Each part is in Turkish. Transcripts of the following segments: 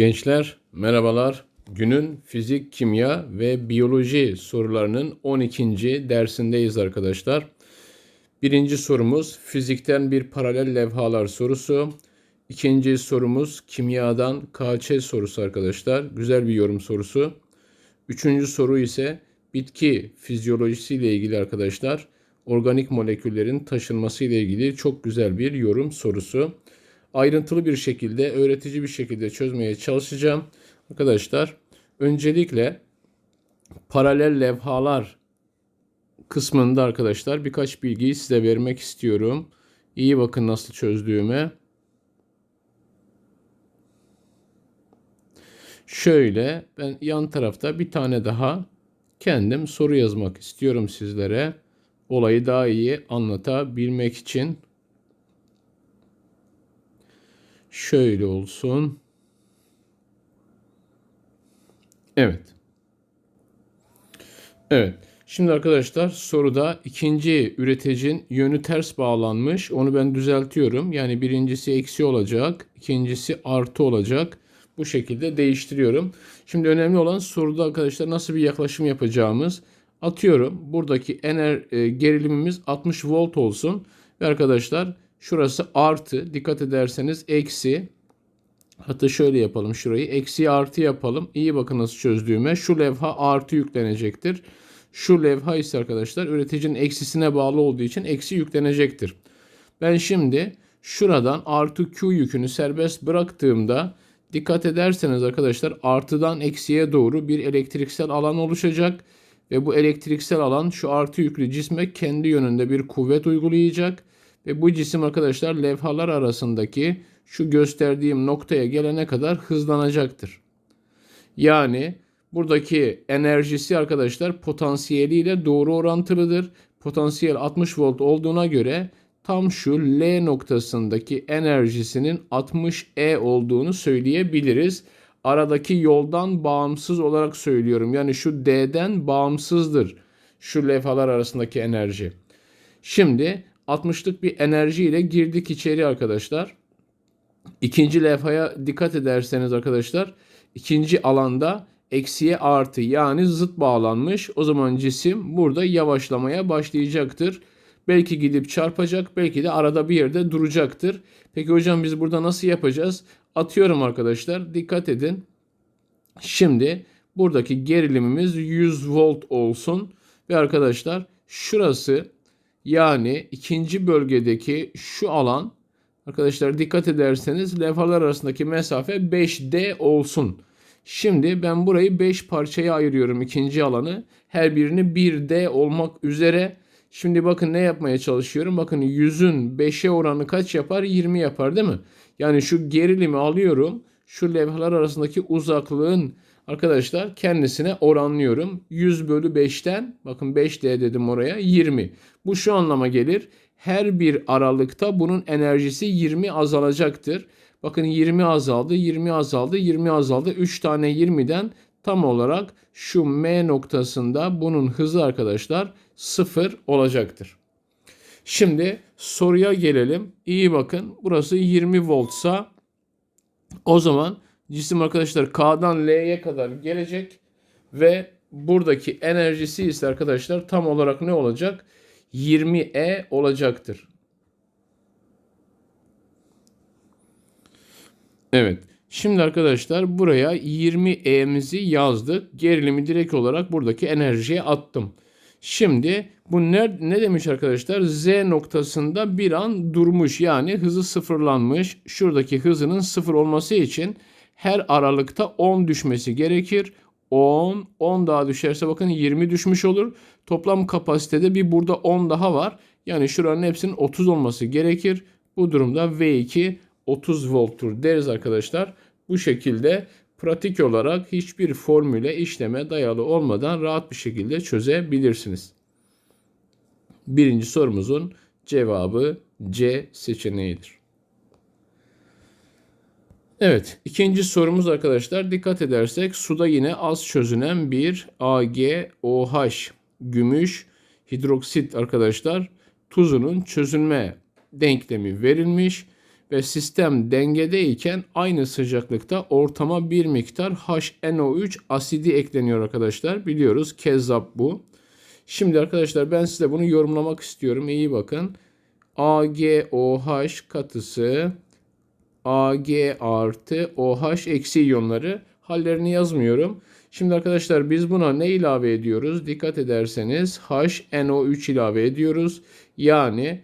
Gençler merhabalar. Günün fizik, kimya ve biyoloji sorularının 12. dersindeyiz arkadaşlar. Birinci sorumuz fizikten bir paralel levhalar sorusu. İkinci sorumuz kimyadan KÇ sorusu arkadaşlar. Güzel bir yorum sorusu. Üçüncü soru ise bitki fizyolojisi ile ilgili arkadaşlar. Organik moleküllerin taşınması ile ilgili çok güzel bir yorum sorusu ayrıntılı bir şekilde, öğretici bir şekilde çözmeye çalışacağım. Arkadaşlar öncelikle paralel levhalar kısmında arkadaşlar birkaç bilgiyi size vermek istiyorum. İyi bakın nasıl çözdüğüme. Şöyle ben yan tarafta bir tane daha kendim soru yazmak istiyorum sizlere. Olayı daha iyi anlatabilmek için. Şöyle olsun. Evet. Evet. Şimdi arkadaşlar soruda ikinci üreticinin yönü ters bağlanmış. Onu ben düzeltiyorum. Yani birincisi eksi olacak. ikincisi artı olacak. Bu şekilde değiştiriyorum. Şimdi önemli olan soruda arkadaşlar nasıl bir yaklaşım yapacağımız. Atıyorum buradaki ener e, gerilimimiz 60 volt olsun. Ve arkadaşlar Şurası artı. Dikkat ederseniz eksi. Hatta şöyle yapalım şurayı. Eksi artı yapalım. İyi bakın nasıl çözdüğüme. Şu levha artı yüklenecektir. Şu levha ise arkadaşlar üreticinin eksisine bağlı olduğu için eksi yüklenecektir. Ben şimdi şuradan artı Q yükünü serbest bıraktığımda dikkat ederseniz arkadaşlar artıdan eksiye doğru bir elektriksel alan oluşacak. Ve bu elektriksel alan şu artı yüklü cisme kendi yönünde bir kuvvet uygulayacak. Ve bu cisim arkadaşlar levhalar arasındaki şu gösterdiğim noktaya gelene kadar hızlanacaktır. Yani buradaki enerjisi arkadaşlar potansiyeliyle doğru orantılıdır. Potansiyel 60 volt olduğuna göre tam şu L noktasındaki enerjisinin 60 E olduğunu söyleyebiliriz. Aradaki yoldan bağımsız olarak söylüyorum. Yani şu D'den bağımsızdır şu levhalar arasındaki enerji. Şimdi 60'lık bir enerjiyle girdik içeri arkadaşlar. İkinci levhaya dikkat ederseniz arkadaşlar ikinci alanda eksiye artı yani zıt bağlanmış. O zaman cisim burada yavaşlamaya başlayacaktır. Belki gidip çarpacak, belki de arada bir yerde duracaktır. Peki hocam biz burada nasıl yapacağız? Atıyorum arkadaşlar. Dikkat edin. Şimdi buradaki gerilimimiz 100 volt olsun ve arkadaşlar şurası yani ikinci bölgedeki şu alan arkadaşlar dikkat ederseniz levhalar arasındaki mesafe 5D olsun. Şimdi ben burayı 5 parçaya ayırıyorum ikinci alanı. Her birini 1D olmak üzere. Şimdi bakın ne yapmaya çalışıyorum. Bakın 100'ün 5'e oranı kaç yapar? 20 yapar değil mi? Yani şu gerilimi alıyorum. Şu levhalar arasındaki uzaklığın arkadaşlar kendisine oranlıyorum. 100 bölü 5'ten bakın 5D dedim oraya 20. Bu şu anlama gelir. Her bir aralıkta bunun enerjisi 20 azalacaktır. Bakın 20 azaldı, 20 azaldı, 20 azaldı. 3 tane 20'den tam olarak şu M noktasında bunun hızı arkadaşlar 0 olacaktır. Şimdi soruya gelelim. İyi bakın. Burası 20 voltsa o zaman cisim arkadaşlar K'dan L'ye kadar gelecek ve buradaki enerjisi ise arkadaşlar tam olarak ne olacak? 20E olacaktır. Evet. Şimdi arkadaşlar buraya 20E'mizi yazdık. Gerilimi direkt olarak buradaki enerjiye attım. Şimdi bu ne, ne demiş arkadaşlar? Z noktasında bir an durmuş yani hızı sıfırlanmış. Şuradaki hızının sıfır olması için her aralıkta 10 düşmesi gerekir. 10, 10 daha düşerse bakın 20 düşmüş olur. Toplam kapasitede bir burada 10 daha var. Yani şuranın hepsinin 30 olması gerekir. Bu durumda V2 30 volttur deriz arkadaşlar. Bu şekilde pratik olarak hiçbir formüle işleme dayalı olmadan rahat bir şekilde çözebilirsiniz. Birinci sorumuzun cevabı C seçeneğidir. Evet, ikinci sorumuz arkadaşlar dikkat edersek suda yine az çözünen bir AgOH gümüş hidroksit arkadaşlar tuzunun çözünme denklemi verilmiş ve sistem dengedeyken aynı sıcaklıkta ortama bir miktar HNO3 asidi ekleniyor arkadaşlar. Biliyoruz kezzap bu. Şimdi arkadaşlar ben size bunu yorumlamak istiyorum. İyi bakın. AgOH katısı Ag artı OH eksi iyonları hallerini yazmıyorum. Şimdi arkadaşlar biz buna ne ilave ediyoruz? Dikkat ederseniz HNO3 ilave ediyoruz. Yani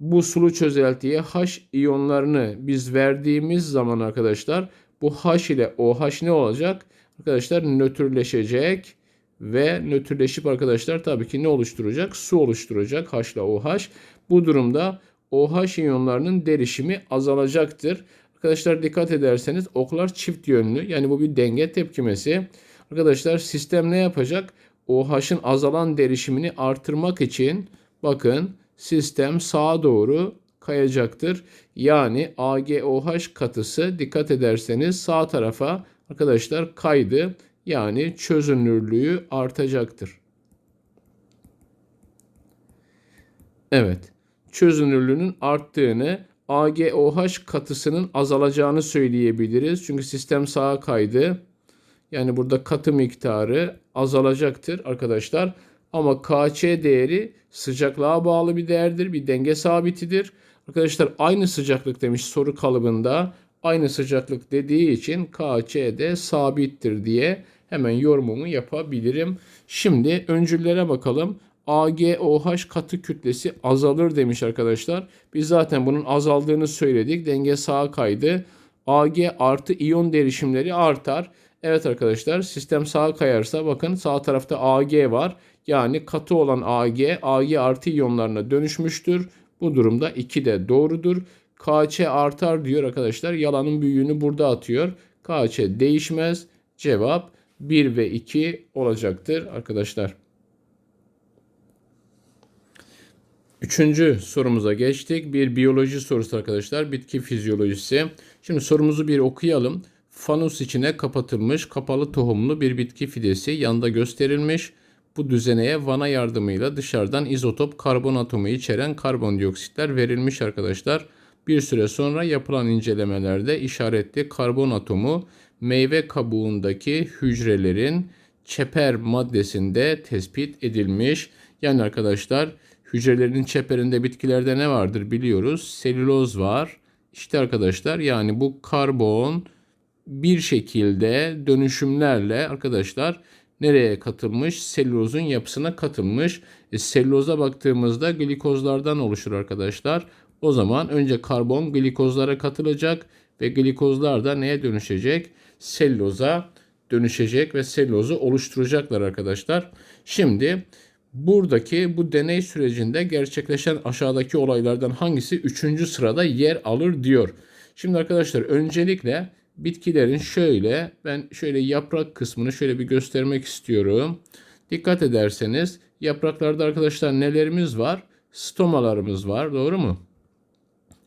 bu sulu çözeltiye H iyonlarını biz verdiğimiz zaman arkadaşlar bu H ile OH ne olacak? Arkadaşlar nötrleşecek ve nötrleşip arkadaşlar tabii ki ne oluşturacak? Su oluşturacak H ile OH. Bu durumda OH iyonlarının derişimi azalacaktır. Arkadaşlar dikkat ederseniz oklar çift yönlü. Yani bu bir denge tepkimesi. Arkadaşlar sistem ne yapacak? OH'ın azalan derişimini artırmak için bakın sistem sağa doğru kayacaktır. Yani AgOH katısı dikkat ederseniz sağ tarafa arkadaşlar kaydı. Yani çözünürlüğü artacaktır. Evet. Çözünürlüğünün arttığını AgOH katısının azalacağını söyleyebiliriz. Çünkü sistem sağa kaydı. Yani burada katı miktarı azalacaktır arkadaşlar. Ama KC değeri sıcaklığa bağlı bir değerdir. Bir denge sabitidir. Arkadaşlar aynı sıcaklık demiş soru kalıbında. Aynı sıcaklık dediği için KC de sabittir diye hemen yorumumu yapabilirim. Şimdi öncüllere bakalım. AgOH katı kütlesi azalır demiş arkadaşlar. Biz zaten bunun azaldığını söyledik. Denge sağa kaydı. Ag artı iyon derişimleri artar. Evet arkadaşlar sistem sağa kayarsa bakın sağ tarafta Ag var. Yani katı olan Ag, Ag artı iyonlarına dönüşmüştür. Bu durumda 2 de doğrudur. KC artar diyor arkadaşlar. Yalanın büyüğünü burada atıyor. KC değişmez. Cevap 1 ve 2 olacaktır arkadaşlar. Üçüncü sorumuza geçtik. Bir biyoloji sorusu arkadaşlar. Bitki fizyolojisi. Şimdi sorumuzu bir okuyalım. Fanus içine kapatılmış kapalı tohumlu bir bitki fidesi yanda gösterilmiş. Bu düzeneye vana yardımıyla dışarıdan izotop karbon atomu içeren karbondioksitler verilmiş arkadaşlar. Bir süre sonra yapılan incelemelerde işaretli karbon atomu meyve kabuğundaki hücrelerin çeper maddesinde tespit edilmiş. Yani arkadaşlar hücrelerin çeperinde bitkilerde ne vardır biliyoruz. Selüloz var. İşte arkadaşlar yani bu karbon bir şekilde dönüşümlerle arkadaşlar nereye katılmış? Selülozun yapısına katılmış. E, selüloza baktığımızda glikozlardan oluşur arkadaşlar. O zaman önce karbon glikozlara katılacak ve glikozlar da neye dönüşecek? Selüloza dönüşecek ve selülozu oluşturacaklar arkadaşlar. Şimdi buradaki bu deney sürecinde gerçekleşen aşağıdaki olaylardan hangisi 3. sırada yer alır diyor. Şimdi arkadaşlar öncelikle bitkilerin şöyle ben şöyle yaprak kısmını şöyle bir göstermek istiyorum. Dikkat ederseniz yapraklarda arkadaşlar nelerimiz var? Stomalarımız var doğru mu?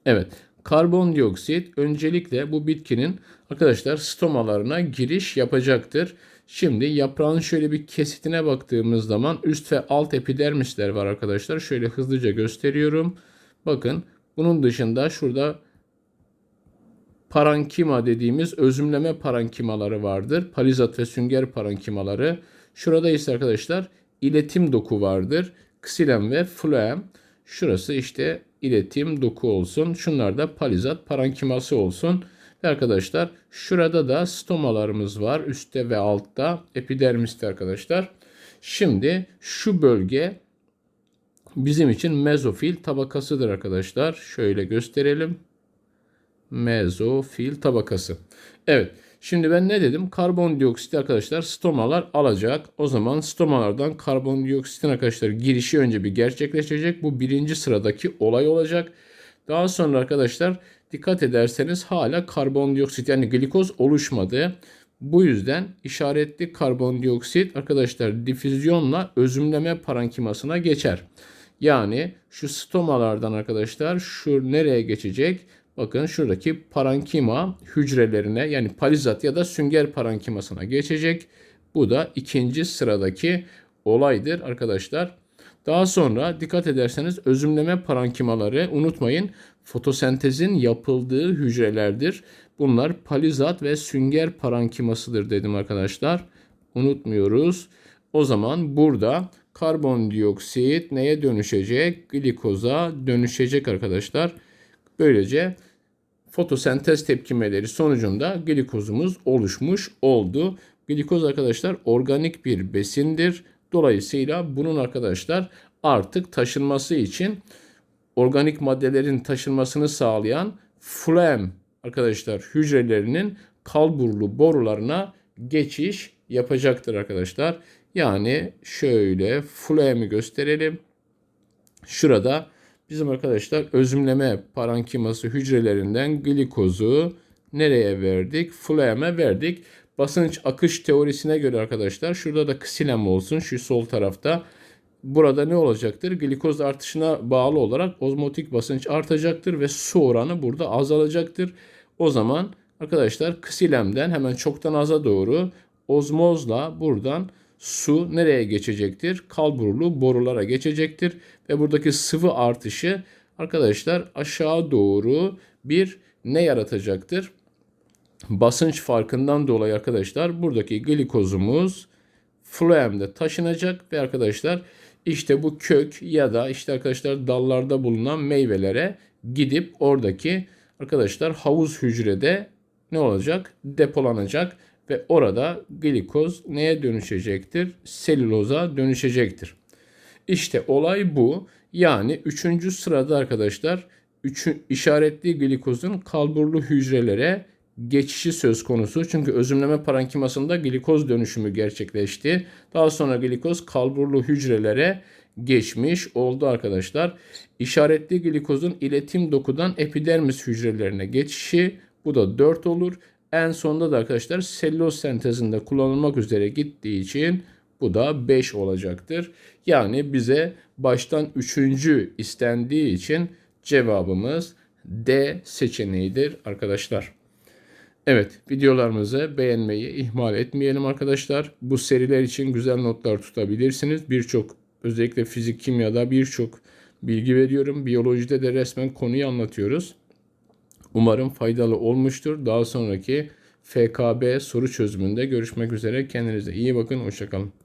Evet karbondioksit öncelikle bu bitkinin arkadaşlar stomalarına giriş yapacaktır. Şimdi yaprağın şöyle bir kesitine baktığımız zaman üst ve alt epidermisler var arkadaşlar. Şöyle hızlıca gösteriyorum. Bakın bunun dışında şurada parankima dediğimiz özümleme parankimaları vardır. Palizat ve sünger parankimaları. Şurada ise arkadaşlar iletim doku vardır. Ksilem ve phloem. Şurası işte iletim doku olsun. Şunlar da palizat parankiması olsun. Arkadaşlar şurada da stomalarımız var. Üstte ve altta epidermiste arkadaşlar. Şimdi şu bölge bizim için mezofil tabakasıdır arkadaşlar. Şöyle gösterelim mezofil tabakası. Evet. Şimdi ben ne dedim? Karbondioksit arkadaşlar stomalar alacak. O zaman stomalardan karbondioksitin arkadaşlar girişi önce bir gerçekleşecek. Bu birinci sıradaki olay olacak. Daha sonra arkadaşlar dikkat ederseniz hala karbondioksit yani glikoz oluşmadı. Bu yüzden işaretli karbondioksit arkadaşlar difüzyonla özümleme parankimasına geçer. Yani şu stomalardan arkadaşlar şu nereye geçecek? Bakın şuradaki parankima hücrelerine yani palizat ya da sünger parankimasına geçecek. Bu da ikinci sıradaki olaydır arkadaşlar. Daha sonra dikkat ederseniz özümleme parankimaları unutmayın fotosentezin yapıldığı hücrelerdir. Bunlar palizat ve sünger parankimasıdır dedim arkadaşlar. Unutmuyoruz. O zaman burada karbondioksit neye dönüşecek? Glikoza dönüşecek arkadaşlar. Böylece fotosentez tepkimeleri sonucunda glikozumuz oluşmuş oldu. Glikoz arkadaşlar organik bir besindir. Dolayısıyla bunun arkadaşlar artık taşınması için organik maddelerin taşınmasını sağlayan flem arkadaşlar hücrelerinin kalburlu borularına geçiş yapacaktır arkadaşlar. Yani şöyle flem'i gösterelim. Şurada bizim arkadaşlar özümleme parankiması hücrelerinden glikozu nereye verdik? Flem'e verdik. Basınç akış teorisine göre arkadaşlar şurada da ksilem olsun şu sol tarafta. Burada ne olacaktır? Glikoz artışına bağlı olarak ozmotik basınç artacaktır ve su oranı burada azalacaktır. O zaman arkadaşlar ksilemden hemen çoktan aza doğru ozmozla buradan su nereye geçecektir? Kalburulu borulara geçecektir ve buradaki sıvı artışı arkadaşlar aşağı doğru bir ne yaratacaktır? Basınç farkından dolayı arkadaşlar buradaki glikozumuz fluemde taşınacak ve arkadaşlar işte bu kök ya da işte arkadaşlar dallarda bulunan meyvelere gidip oradaki arkadaşlar havuz hücrede ne olacak? Depolanacak ve orada glikoz neye dönüşecektir? Selüloza dönüşecektir. İşte olay bu. Yani üçüncü sırada arkadaşlar üçü, işaretli glikozun kalburlu hücrelere geçişi söz konusu. Çünkü özümleme parenkimasında glikoz dönüşümü gerçekleşti. Daha sonra glikoz kalburlu hücrelere geçmiş oldu arkadaşlar. İşaretli glikozun iletim dokudan epidermis hücrelerine geçişi bu da 4 olur. En sonunda da arkadaşlar selüloz sentezinde kullanılmak üzere gittiği için bu da 5 olacaktır. Yani bize baştan 3. istendiği için cevabımız D seçeneğidir arkadaşlar. Evet videolarımızı beğenmeyi ihmal etmeyelim arkadaşlar. Bu seriler için güzel notlar tutabilirsiniz. Birçok özellikle fizik kimyada birçok bilgi veriyorum. Biyolojide de resmen konuyu anlatıyoruz. Umarım faydalı olmuştur. Daha sonraki FKB soru çözümünde görüşmek üzere. Kendinize iyi bakın. Hoşçakalın.